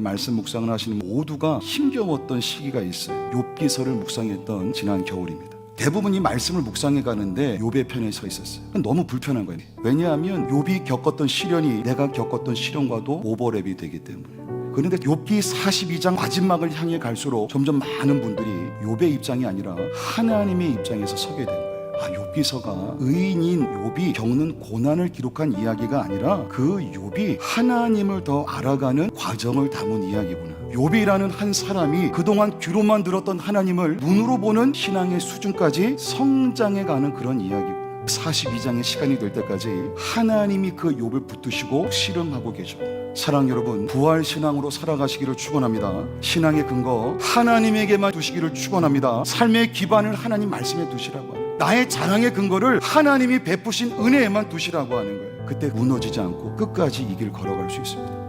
말씀 묵상을 하시는 모두가 힘겨웠던 시기가 있어요. 욥기서를 묵상했던 지난 겨울입니다. 대부분 이 말씀을 묵상해 가는데 욥의 편에 서 있었어요. 너무 불편한 거예요. 왜냐하면 욥이 겪었던 시련이 내가 겪었던 시련과도 오버랩이 되기 때문에. 그런데 욥기 42장 마지막을 향해 갈수록 점점 많은 분들이 욥의 입장이 아니라 하나님의 입장에서 서게 된 거예 욥기서가 의인인 욥이 겪는 고난을 기록한 이야기가 아니라 그 욥이 하나님을 더 알아가는 과정을 담은 이야기구나. 욥이라는 한 사람이 그동안 귀로만 들었던 하나님을 눈으로 보는 신앙의 수준까지 성장해 가는 그런 이야기구나. 42장의 시간이 될 때까지 하나님이 그 욥을 붙드시고 씨름하고 계십니다. 사랑 여러분, 부활 신앙으로 살아가시기를 축원합니다. 신앙의 근거 하나님에게만 두시기를 축원합니다. 삶의 기반을 하나님 말씀에 두시라고 하는. 나의 자랑의 근거를 하나님이 베푸신 은혜에만 두시라고 하는 거예요. 그때 무너지지 않고 끝까지 이 길 걸어갈 수 있습니다.